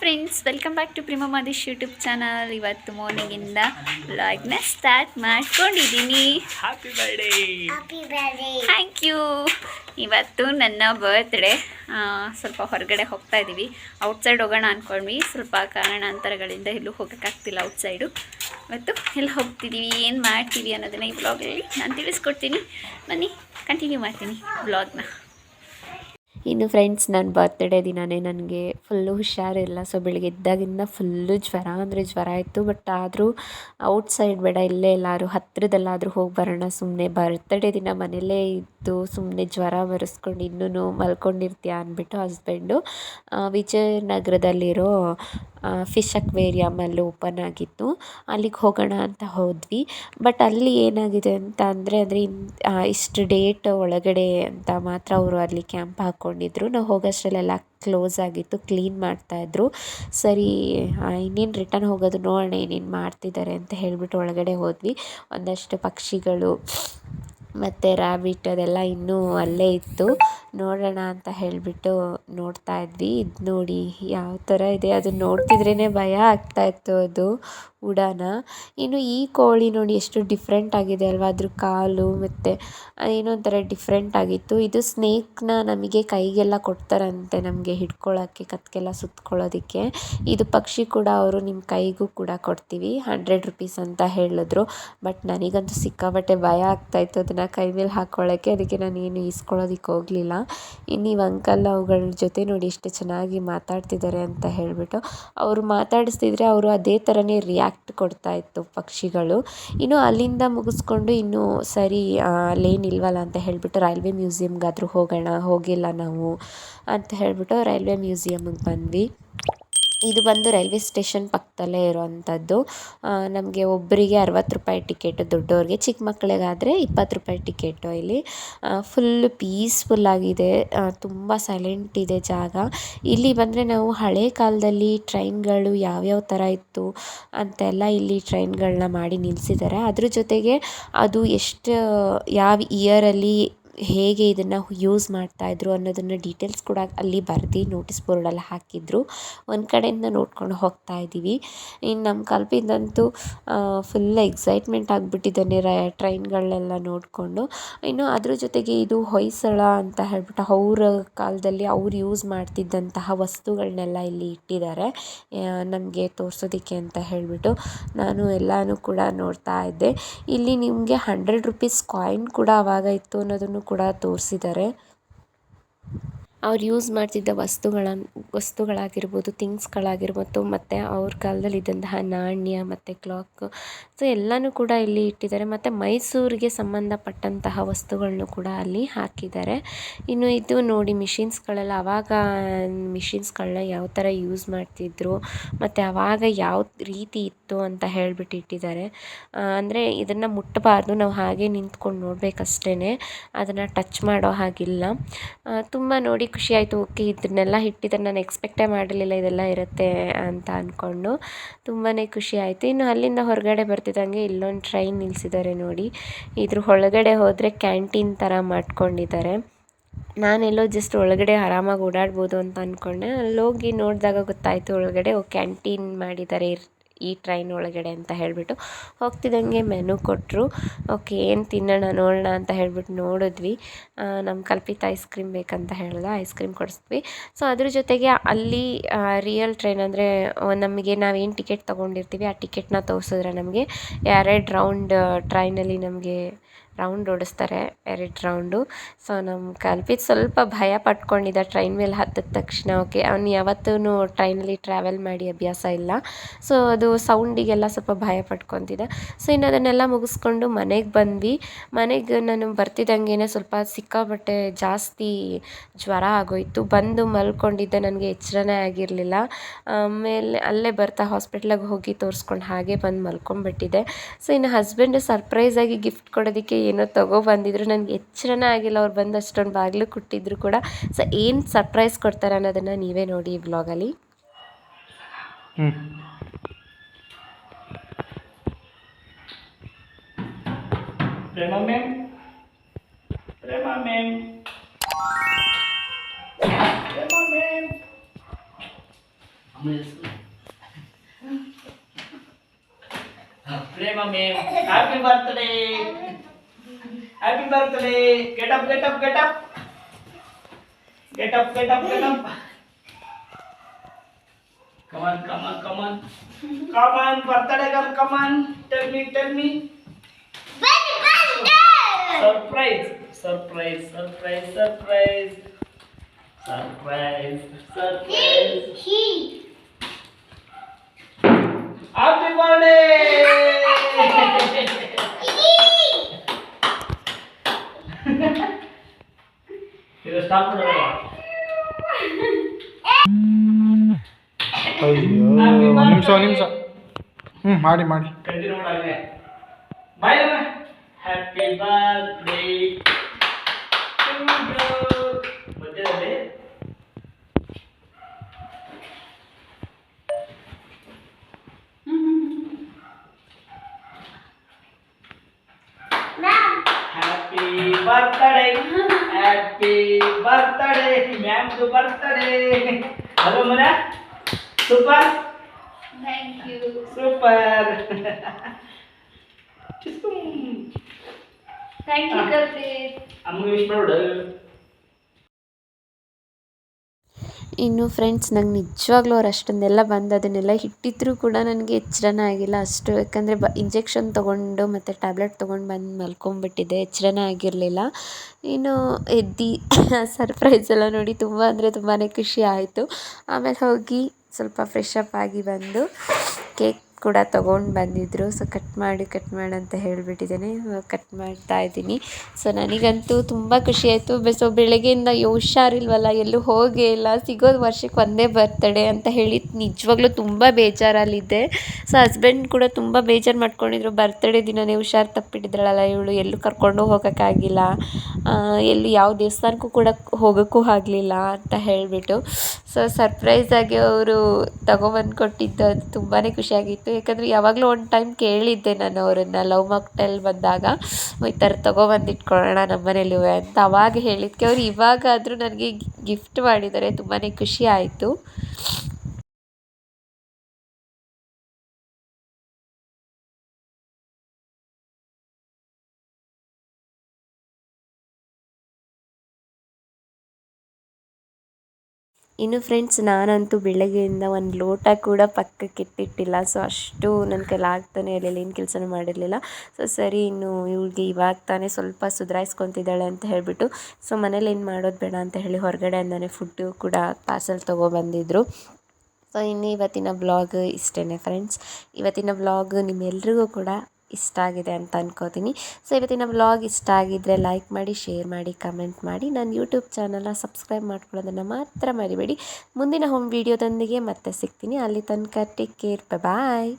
Friends welcome back to Prema Madesh YouTube channel ಇವತ್ತು ಮಾರ್ನಿಂಗಿಂದ ವ್ಲಾಗ್ನ ಸ್ಟಾರ್ಟ್ ಮಾಡ್ಕೊಂಡಿದ್ದೀನಿ. Happy birthday. ಥ್ಯಾಂಕ್ ಯು ಇವತ್ತು ನನ್ನ ಬರ್ತ್ಡೇ ಸ್ವಲ್ಪ ಹೊರಗಡೆ ಹೋಗ್ತಾ ಇದ್ದೀವಿ ಔಟ್ಸೈಡ್ ಹೋಗೋಣ ಅಂದ್ಕೊಂಡ್ವಿ ಸ್ವಲ್ಪ ಕಾರಣಾಂತರಗಳಿಂದ ಎಲ್ಲೂ ಹೋಗೋಕ್ಕಾಗ್ತಿಲ್ಲ ಔಟ್ಸೈಡು ಇವತ್ತು ಎಲ್ಲಿ ಹೋಗ್ತಿದ್ದೀವಿ ಏನು ಮಾಡ್ತೀವಿ ಅನ್ನೋದನ್ನ ಈ ಬ್ಲಾಗಲ್ಲಿ ನಾನು ತಿಳಿಸ್ಕೊಡ್ತೀನಿ. ಬನ್ನಿ ಕಂಟಿನ್ಯೂ ಮಾಡ್ತೀನಿ ಬ್ಲಾಗ್ನ ಇನ್ನು ಫ್ರೆಂಡ್ಸ್ ನನ್ನ ಬರ್ತ್ಡೇ ದಿನವೇ ನನಗೆ ಫುಲ್ಲು ಹುಷಾರಿಲ್ಲ. ಸೊ ಬೆಳಿಗ್ಗೆ ಎದ್ದಾಗಿಂದ ಫುಲ್ಲು ಜ್ವರ, ಅಂದರೆ ಜ್ವರ ಇತ್ತು ಬಟ್ ಆದರೂ ಔಟ್ಸೈಡ್ ಬೇಡ, ಇಲ್ಲೇ ಎಲ್ಲರೂ ಹತ್ತಿರದಲ್ಲಾದರೂ ಹೋಗಿ ಬರೋಣ. ಸುಮ್ಮನೆ ಬರ್ತ್ಡೇ ದಿನ ಮನೆಯಲ್ಲೇ ಇದ್ದು ಸುಮ್ಮನೆ ಜ್ವರ ಬರೆಸ್ಕೊಂಡು ಇನ್ನೂ ಮಲ್ಕೊಂಡಿರ್ತೀಯ ಅಂದ್ಬಿಟ್ಟು ಹಸ್ಬೆಂಡು ವಿಜಯನಗರದಲ್ಲಿರೋ ಫಿಶ್ ಅಕ್ವೇರಿಯಮ್ ಅಲ್ಲಿ ಓಪನ್ ಆಗಿತ್ತು. ಅಲ್ಲಿಗೆ ಹೋಗೋಣ ಅಂತ ಹೋದ್ವಿ. ಬಟ್ ಅಲ್ಲಿ ಏನಾಗಿದೆ ಅಂತ ಅಂದರೆ ಅಂದರೆ ಇಷ್ಟು ಡೇಟ್ ಒಳಗಡೆ ಅಂತ ಮಾತ್ರ ಅವರು ಅಲ್ಲಿ ಕ್ಯಾಂಪ್ ಹಾಕ್ಕೊಂಡಿದ್ರು ನಾವು ಹೋಗೋಷ್ಟರಲ್ಲೆಲ್ಲ ಕ್ಲೋಸ್ ಆಗಿತ್ತು ಕ್ಲೀನ್ ಮಾಡ್ತಾಯಿದ್ರು ಸರಿ ಇನ್ನೇನು ರಿಟರ್ನ್ ಹೋಗೋದು ನೋಡೋಣ, ಏನೇನು ಮಾಡ್ತಿದ್ದಾರೆ ಅಂತ ಹೇಳಿಬಿಟ್ಟು ಒಳಗಡೆ ಹೋದ್ವಿ. ಒಂದಷ್ಟು ಪಕ್ಷಿಗಳು ಮತ್ತು ರ್ಯಾಬಿಟ್ ಅದೆಲ್ಲ ಇನ್ನೂ ಅಲ್ಲೇ ಇತ್ತು. ನೋಡೋಣ ಅಂತ ಹೇಳಿಬಿಟ್ಟು ನೋಡ್ತಾ ಇದ್ವಿ. ಇದು ನೋಡಿ ಯಾವ ಥರ ಇದೆ? ಅದನ್ನ ನೋಡ್ತಿದ್ರೇ ಭಯ ಆಗ್ತಾ ಇತ್ತು ಅದು. ಉಡಾನ. ಇನ್ನು ಈ ಕೋಳಿ ನೋಡಿ ಎಷ್ಟು ಡಿಫ್ರೆಂಟ್ ಆಗಿದೆ ಅಲ್ವಾ? ಅದ್ರ ಕಾಲು ಮತ್ತು ಏನೋ ಒಂಥರ ಡಿಫ್ರೆಂಟ್ ಆಗಿತ್ತು. ಇದು ಸ್ನೇಕ್ನ ನಮಗೆ ಕೈಗೆಲ್ಲ ಕೊಡ್ತಾರಂತೆ ನಮಗೆ ಹಿಡ್ಕೊಳ್ಳೋಕ್ಕೆ ಕತ್ತಿಗೆಲ್ಲ ಸುತ್ಕೊಳ್ಳೋದಕ್ಕೆ. ಇದು ಪಕ್ಷಿ ಕೂಡ ಅವರು ನಿಮ್ಮ ಕೈಗೂ ಕೂಡ ಕೊಡ್ತೀವಿ. ಹಂಡ್ರೆಡ್ ರುಪೀಸ್ ಅಂತ ಹೇಳಿದ್ರು. ಬಟ್ ನನಗಂತೂ ಸಿಕ್ಕಾಪಟ್ಟೆ ಭಯ ಆಗ್ತಾಯಿತ್ತು ಅದನ್ನು ಕೈ ಮೇಲೆ ಹಾಕ್ಕೊಳ್ಳೋಕ್ಕೆ ಅದಕ್ಕೆ ನಾನು ಏನು ಈಸ್ಕೊಳ್ಳೋದಕ್ಕೆ ಹೋಗಲಿಲ್ಲ. ಇನ್ನು ಇವು ಅಂಕಲ್ ಅವುಗಳ ಜೊತೆ ನೋಡಿ ಎಷ್ಟು ಚೆನ್ನಾಗಿ ಮಾತಾಡ್ತಿದ್ದಾರೆ ಅಂತ ಹೇಳಿಬಿಟ್ಟು, ಅವರು ಮಾತಾಡಿಸ್ತಿದ್ರೆ ಅವರು ಅದೇ ಥರನೇ ರಿಯಾಕ್ಟ್ ಕೊಡ್ತಾ ಇತ್ತು ಪಕ್ಷಿಗಳು. ಇನ್ನು ಅಲ್ಲಿಂದ ಮುಗಿಸ್ಕೊಂಡು ಇನ್ನು ಸರಿ ಅಲ್ಲೇನಿಲ್ವಲ್ಲ ಅಂತ ಹೇಳಿಬಿಟ್ಟು ರೈಲ್ವೆ ಮ್ಯೂಸಿಯಮ್ಗಾದರೂ ಹೋಗೋಣ, ಹೋಗಿಲ್ಲ ನಾವು ಅಂತ ಹೇಳಿಬಿಟ್ಟು ರೈಲ್ವೆ ಮ್ಯೂಸಿಯಮ್ಗೆ ಬಂದ್ವಿ. ಇದು ಬಂದು ರೈಲ್ವೆ ಸ್ಟೇಷನ್ ಪಕ್ಕದಲ್ಲೇ ಇರೋವಂಥದ್ದು. ನಮಗೆ ಒಬ್ಬರಿಗೆ ಅರವತ್ತು ರೂಪಾಯಿ ಟಿಕೆಟು, ದೊಡ್ಡವ್ರಿಗೆ, ಚಿಕ್ಕ ಮಕ್ಕಳಿಗಾದರೆ ಇಪ್ಪತ್ತು ರೂಪಾಯಿ ಟಿಕೆಟು ಇಲ್ಲಿ. ಫುಲ್ಲು ಪೀಸ್ಫುಲ್ಲಾಗಿದೆ ತುಂಬ ಸೈಲೆಂಟ್ ಇದೆ ಜಾಗ. ಇಲ್ಲಿ ಬಂದರೆ ನಾವು ಹಳೆ ಕಾಲದಲ್ಲಿ ಟ್ರೈನ್ಗಳು ಯಾವ್ಯಾವ ಥರ ಇತ್ತು ಅಂತೆಲ್ಲ ಇಲ್ಲಿ ಟ್ರೈನ್ಗಳನ್ನ ಮಾಡಿ ನಿಲ್ಲಿಸಿದ್ದಾರೆ ಅದ್ರ ಜೊತೆಗೆ ಅದು ಎಷ್ಟು, ಯಾವ ಇಯರಲ್ಲಿ ಹೇಗೆ ಇದನ್ನು ಯೂಸ್ ಮಾಡ್ತಾಯಿದ್ರು ಅನ್ನೋದನ್ನು ಡೀಟೇಲ್ಸ್ ಕೂಡ ಅಲ್ಲಿ ಬರೆದು ನೋಟಿಸ್ ಬೋರ್ಡಲ್ಲಿ ಹಾಕಿದ್ರು. ಒಂದು ಕಡೆಯಿಂದ ನೋಡ್ಕೊಂಡು ಹೋಗ್ತಾ ಇದ್ದೀವಿ ಇನ್ನು ನಮ್ಮ ಕಲ್ಪಿದಂತೂ ಫುಲ್ ಎಕ್ಸೈಟ್ಮೆಂಟ್ ಆಗಿಬಿಟ್ಟಿದ್ದಾನೆ ರ ಟ್ರೈನ್ಗಳನ್ನೆಲ್ಲ ನೋಡಿಕೊಂಡು. ಇನ್ನು ಅದ್ರ ಜೊತೆಗೆ ಇದು ಹೊಯ್ಸಳ ಅಂತ ಹೇಳ್ಬಿಟ್ಟು ಅವ್ರ ಕಾಲದಲ್ಲಿ ಅವ್ರು ಯೂಸ್ ಮಾಡ್ತಿದ್ದಂತಹ ವಸ್ತುಗಳನ್ನೆಲ್ಲ ಇಲ್ಲಿ ಇಟ್ಟಿದ್ದಾರೆ. ನಮಗೆ ತೋರಿಸೋದಕ್ಕೆ ಅಂತ ಹೇಳಿಬಿಟ್ಟು ನಾನು ಎಲ್ಲನೂ ಕೂಡ ನೋಡ್ತಾ ಇದ್ದೆ ಇಲ್ಲಿ ನಿಮಗೆ ಹಂಡ್ರೆಡ್ ರುಪೀಸ್ ಕಾಯಿನ್ ಕೂಡ ಆವಾಗ ಇತ್ತು ಅನ್ನೋದನ್ನು ಕೂಡ ತೋರಿಸಿದ್ದಾರೆ. ಅವ್ರು ಯೂಸ್ ಮಾಡ್ತಿದ್ದ ವಸ್ತುಗಳ ವಸ್ತುಗಳಾಗಿರ್ಬೋದು ಥಿಂಗ್ಸ್ಗಳಾಗಿರ್ಬೋದು ಮತ್ತು ಅವ್ರ ಕಾಲದಲ್ಲಿ ಇದ್ದಂತಹ ನಾಣ್ಯ, ಮತ್ತು ಕ್ಲಾಕ್ ಸೊ ಎಲ್ಲನೂ ಕೂಡ ಇಲ್ಲಿ ಇಟ್ಟಿದ್ದಾರೆ. ಮತ್ತು ಮೈಸೂರಿಗೆ ಸಂಬಂಧಪಟ್ಟಂತಹ ವಸ್ತುಗಳನ್ನು ಕೂಡ ಅಲ್ಲಿ ಹಾಕಿದ್ದಾರೆ. ಇನ್ನು ಇದು ನೋಡಿ ಮಿಷಿನ್ಸ್ಗಳೆಲ್ಲ ಆವಾಗ ಮಿಷಿನ್ಸ್ಗಳನ್ನ ಯಾವ ಥರ ಯೂಸ್ ಮಾಡ್ತಿದ್ರು, ಮತ್ತು ಆವಾಗ ಯಾವ ರೀತಿ ಇತ್ತು ಅಂತ ಹೇಳ್ಬಿಟ್ಟು ಇಟ್ಟಿದ್ದಾರೆ ಅಂದರೆ ಇದನ್ನು ಮುಟ್ಟಬಾರ್ದು, ನಾವು ಹಾಗೆ ನಿಂತ್ಕೊಂಡು ನೋಡಬೇಕಷ್ಟೇ ಅದನ್ನು ಟಚ್ ಮಾಡೋ ಹಾಗಿಲ್ಲ. ತುಂಬ ನೋಡಿ ಖುಷಿ ಆಯಿತು, ಓಕೆ ಇದನ್ನೆಲ್ಲ ಇಟ್ಟಿದ್ದಾರೆ ನಾನು ಎಕ್ಸ್ಪೆಕ್ಟೇ ಮಾಡಿರಲಿಲ್ಲ, ಇದೆಲ್ಲ ಇರುತ್ತೆ ಅಂತ ಅಂದ್ಕೊಂಡು ತುಂಬಾ ಖುಷಿ ಆಯಿತು. ಇನ್ನು ಅಲ್ಲಿಂದ ಹೊರಗಡೆ ಬರ್ತಿದ್ದಂಗೆ ಇಲ್ಲೊಂದು ಟ್ರೈನ್ ನಿಲ್ಲಿಸಿದ್ದಾರೆ ನೋಡಿ. ಇದ್ರ ಒಳಗಡೆ ಹೋದರೆ ಕ್ಯಾಂಟೀನ್ ಥರ ಮಾಡ್ಕೊಂಡಿದ್ದಾರೆ. ನಾನೆಲ್ಲೋ ಜಸ್ಟ್ ಒಳಗಡೆ ಆರಾಮಾಗಿ ಓಡಾಡ್ಬೋದು ಅಂತ ಅಂದ್ಕೊಂಡೆ ಅಲ್ಲೋಗಿ ನೋಡಿದಾಗ ಗೊತ್ತಾಯಿತು ಒಳಗಡೆ ಓ ಕ್ಯಾಂಟೀನ್ ಮಾಡಿದ್ದಾರೆ ಈ ಟ್ರೈನ್ ಒಳಗಡೆ ಅಂತ ಹೇಳಿಬಿಟ್ಟು ಹೋಗ್ತಿದ್ದಂಗೆ ಮೆನು ಕೊಟ್ಟರು ಓಕೆ ಏನು ತಿನ್ನೋಣ, ನೋಡೋಣ ಅಂತ ಹೇಳಿಬಿಟ್ಟು ನೋಡಿದ್ವಿ. ನಮ್ಮ ಕಲ್ಪಿತ ಐಸ್ ಕ್ರೀಮ್ ಬೇಕಂತ ಹೇಳ್ದ ಐಸ್ ಕ್ರೀಮ್ ಕೊಡಿಸಿದ್ವಿ. ಸೊ ಅದ್ರ ಜೊತೆಗೆ ಅಲ್ಲಿ ರಿಯಲ್ ಟ್ರೈನ್ ಅಂದರೆ ನಮಗೆ ನಾವೇನು ಟಿಕೆಟ್ ತೊಗೊಂಡಿರ್ತೀವಿ, ಆ ಟಿಕೆಟ್ನ ತೋರಿಸಿದ್ರೆ ನಮಗೆ. ಎರಡು ರೌಂಡ್ ಟ್ರೈನಲ್ಲಿ ನಮಗೆ ರೌಂಡ್ ಓಡಿಸ್ತಾರೆ, ಎರಡು ರೌಂಡು. ಸೊ ನಮ್ಮ ಕಲ್ಪಿತ್ ಸ್ವಲ್ಪ ಭಯ ಪಟ್ಕೊಂಡಿದ್ದ ಟ್ರೈನ್ ಮೇಲೆ ಹತ್ತಿದ ತಕ್ಷಣ. ಓಕೆ, ಅವ್ನು ಯಾವತ್ತೂ ಟ್ರೈನಲ್ಲಿ ಟ್ರಾವೆಲ್ ಮಾಡಿ ಅಭ್ಯಾಸ ಇಲ್ಲ. ಸೊ, ಅದು ಸೌಂಡಿಗೆಲ್ಲ ಸ್ವಲ್ಪ ಭಯ ಪಟ್ಕೊತಿದ್ದ ಸೊ ಇನ್ನು ಅದನ್ನೆಲ್ಲ ಮುಗಿಸ್ಕೊಂಡು ಮನೆಗೆ ಬಂದ್ವಿ. ಮನೆಗೆ ನಾನು ಬರ್ತಿದ್ದಂಗೆ ಸ್ವಲ್ಪ ಸಿಕ್ಕಾಪಟ್ಟೆ ಜಾಸ್ತಿ ಜ್ವರ ಆಗೋಯಿತು. ಬಂದು ಮಲ್ಕೊಂಡಿದ್ದೆ, ನನಗೆ ಎಚ್ಚರನೇ ಆಗಿರಲಿಲ್ಲ. ಆಮೇಲೆ ಅಲ್ಲೇ ಬರ್ತಾ ಹಾಸ್ಪಿಟ್ಲಿಗೆ ಹೋಗಿ ತೋರಿಸ್ಕೊಂಡು ಹಾಗೆ ಬಂದು ಮಲ್ಕೊಂಡ್ಬಿಟ್ಟಿದ್ದೆ ಸೊ, ಇನ್ನು ಹಸ್ಬೆಂಡು ಸರ್ಪ್ರೈಸಾಗಿ ಗಿಫ್ಟ್ ಕೊಡೋದಕ್ಕೆ ಏನೋ ತೊಗೊಬಂದಿದ್ರು ನನಗೆ ಎಚ್ಚರನೇ ಆಗಿಲ್ಲ ಅವ್ರು ಬಂದು ಅಷ್ಟೊಂದು ಬಾಗಿಲು ಕೊಟ್ಟಿದ್ರು ಕೂಡ. ಸೊ ಏನು ಸರ್ಪ್ರೈಸ್ ಕೊಡ್ತಾರೆ ಅನ್ನೋದನ್ನು ನೀವೇ ನೋಡಿ ಈ ಬ್ಲಾಗಲ್ಲಿ Prema ma'am happy ma'am. Prema ma'am ಅಮ್ಮ ಹೆಸರು Prema ma'am happy birthday happy birthday get up get up get up get up get up get up come on come on come on come on birthday girl come on tell me tell me surprise surprise surprise surprise surprise surprise happy birthday ಇದು stop ಮಾಡೋಣ ಅಯ್ಯೋ Happy ಒಂದು ನಿಮಿಷ birthday. ಒಂದು ನಿಮಿಷ ಹ್ಞೂ ಮಾಡಿ ಮಾಡಿ ಕಂಟಿನ್ಯೂ ಮಾಡಾಗೆ ಬಾಯ್ ಅಮ್ಮ ಹ್ಯಾಪಿ ಬರ್ತ್ಡೇ ಮಧ್ಯದಲ್ಲಿ ಹ್ಯಾಪಿ ಬರ್ತ್ಡೇ ಹ್ಯಾಪಿ ಬರ್ತ್ಡೇ ಮ್ಯಾಮ್ದು ಬರ್ತ್ಡೇ ಹಲೋ ಮನ super thank you super thank you Kartik. ಅಮ್ಮ ವಿಶ್ ಮಾಡು ಇನ್ನು ಫ್ರೆಂಡ್ಸ್ ನಂಗೆ ನಿಜವಾಗ್ಲೂ ಅವ್ರು ಅಷ್ಟೊಂದೆಲ್ಲ ಬಂದು ಅದನ್ನೆಲ್ಲ ಇಟ್ಟಿದ್ರು ಕೂಡ ನನಗೆ ಎಚ್ಚರನೇ ಆಗಿಲ್ಲ. ಅಷ್ಟು ಯಾಕಂದರೆ ಬ ಇಂಜೆಕ್ಷನ್ ತೊಗೊಂಡು ಮತ್ತು ಟ್ಯಾಬ್ಲೆಟ್ ತೊಗೊಂಡು ಬಂದು ಮಲ್ಕೊಂಬಿಟ್ಟಿದ್ದೆ. ಎಚ್ಚರನೇ ಆಗಿರಲಿಲ್ಲ. ಇನ್ನು ಎದ್ದು ಸರ್ಪ್ರೈಸ್ ಎಲ್ಲ ನೋಡಿ ತುಂಬ ಅಂದರೆ ತುಂಬಾ ಖುಷಿ ಆಯಿತು. ಆಮೇಲೆ ಹೋಗಿ ಸ್ವಲ್ಪ ಫ್ರೆಶ್ ಅಪ್ ಆಗಿ ಬಂದು ಕೇಕ್ ಕೂಡ ತೊಗೊಂಡು ಬಂದಿದ್ದರು ಸೊ ಕಟ್ ಮಾಡಿ ಕಟ್ ಮಾಡಿ ಅಂತ ಹೇಳಿಬಿಟ್ಟಿದ್ದೇನೆ. ಕಟ್ ಮಾಡ್ತಾ ಇದ್ದೀನಿ. ಸೊ ನನಗಂತೂ ತುಂಬ ಖುಷಿ ಆಯಿತು. ಸೊ ಬೆಳಗ್ಗೆಯಿಂದ ಹುಷಾರಿಲ್ವಲ್ಲ? ಎಲ್ಲೂ ಹೋಗೇ ಇಲ್ಲ. ಸಿಗೋದು ವರ್ಷಕ್ಕೆ ಒಂದೇ ಬರ್ತಡೆ ಅಂತ ಹೇಳಿ ನಿಜವಾಗ್ಲೂ ತುಂಬ ಬೇಜಾರಲ್ಲಿದ್ದೆ. ಸೊ ಹಸ್ಬೆಂಡ್ ಕೂಡ ತುಂಬ ಬೇಜಾರು ಮಾಡ್ಕೊಂಡಿದ್ರು. ಬರ್ತಡೇ ದಿನವೇ ಹುಷಾರು ತಪ್ಪಿಟ್ಟಿದ್ರಲ್ಲ ಇವಳು. ಎಲ್ಲೂ ಕರ್ಕೊಂಡು ಹೋಗೋಕ್ಕಾಗಿಲ್ಲ. ಎಲ್ಲಿ ಎಲ್ಲೂ ಯಾವ ದೇವಸ್ಥಾನಕ್ಕೂ ಕೂಡ ಹೋಗೋಕ್ಕೂ ಆಗಲಿಲ್ಲ ಅಂತ ಹೇಳಿಬಿಟ್ಟು. ಸೊ ಸರ್ಪ್ರೈಸಾಗಿ ಅವರು ತಗೊಬಂದು ಕೊಟ್ಟಿದ್ದು ಅದು ತುಂಬಾ ಖುಷಿಯಾಗಿತ್ತು. ಯಾಕಂದರೆ ಯಾವಾಗಲೂ ಒಂದು ಟೈಮ್ ಕೇಳಿದ್ದೆ ನಾನು ಅವರನ್ನು ಲವ್ ಮಾಕ್ಟೆಲ್ ಬಂದಾಗ. ಈ ಥರ ತೊಗೊಬಂದು ಇಟ್ಕೊಳ್ಳೋಣ ನಮ್ಮ ಅಂತ ಅವಾಗ ಹೇಳಿದ್ಕೆ. ಅವ್ರು ಇವಾಗಾದರೂ ನನಗೆ ಗಿಫ್ಟ್ ಮಾಡಿದ್ದಾರೆ ತುಂಬಾ ಖುಷಿ ಆಯಿತು. ಇನ್ನು ಫ್ರೆಂಡ್ಸ್ ನಾನಂತೂ ಬೆಳಗ್ಗೆಯಿಂದ ಒಂದು ಲೋಟ ಕೂಡ ಪಕ್ಕಕ್ಕೆ ಇಟ್ಟಿಟ್ಟಿಲ್ಲ. ಸೊ ಅಷ್ಟು ನನ್ನ ಕೈಲಿ ಆಗ್ತಾನೆ ಇರಲಿಲ್ಲ, ಏನು ಕೆಲಸನೂ ಮಾಡಿರಲಿಲ್ಲ. ಸೊ ಸರಿ, ಇನ್ನು ಇವ್ಳಿಗೆ ಇವಾಗ ತಾನೇ ಸ್ವಲ್ಪ ಸುಧಾರಿಸ್ಕೊತಿದ್ದಾಳೆ ಅಂತ ಹೇಳಿಬಿಟ್ಟು ಸೊ ಮನೇಲಿ ಏನು ಮಾಡೋದು ಬೇಡ ಅಂತ ಹೇಳಿ ಹೊರಗಡೆಯಿಂದನೇ ಫುಡ್ಡು ಕೂಡ ಪಾರ್ಸೆಲ್ ತೊಗೊಬಂದಿದ್ರು ಸೊ ಇನ್ನು ಇವತ್ತಿನ ಬ್ಲಾಗ್ ಇಷ್ಟೇ ಫ್ರೆಂಡ್ಸ್ ಇವತ್ತಿನ ಬ್ಲಾಗ್ ನಿಮ್ಮೆಲ್ರಿಗೂ ಕೂಡ ಇಷ್ಟ ಆಗಿದೆ ಅಂತ ಅನ್ಕೋತೀನಿ. ಸೊ ಇವತ್ತಿನ ಬ್ಲಾಗ್ ಇಷ್ಟ ಆಗಿದ್ದರೆ ಲೈಕ್ ಮಾಡಿ ಶೇರ್ ಮಾಡಿ ಕಮೆಂಟ್ ಮಾಡಿ. ನನ್ನ ಯೂಟ್ಯೂಬ್ ಚಾನಲ್ನ ಸಬ್ಸ್ಕ್ರೈಬ್ ಮಾಡ್ಕೊಳ್ಳೋದನ್ನು ಮಾತ್ರ ಮರಿಬೇಡಿ. ಮುಂದಿನ ಹೋಮ್ ವೀಡಿಯೋದೊಂದಿಗೆ ಮತ್ತೆ ಸಿಗ್ತೀನಿ. ಅಲ್ಲಿ ತನಕ ಟೇಕ್ ಕೇರ್ ಬಾಯ್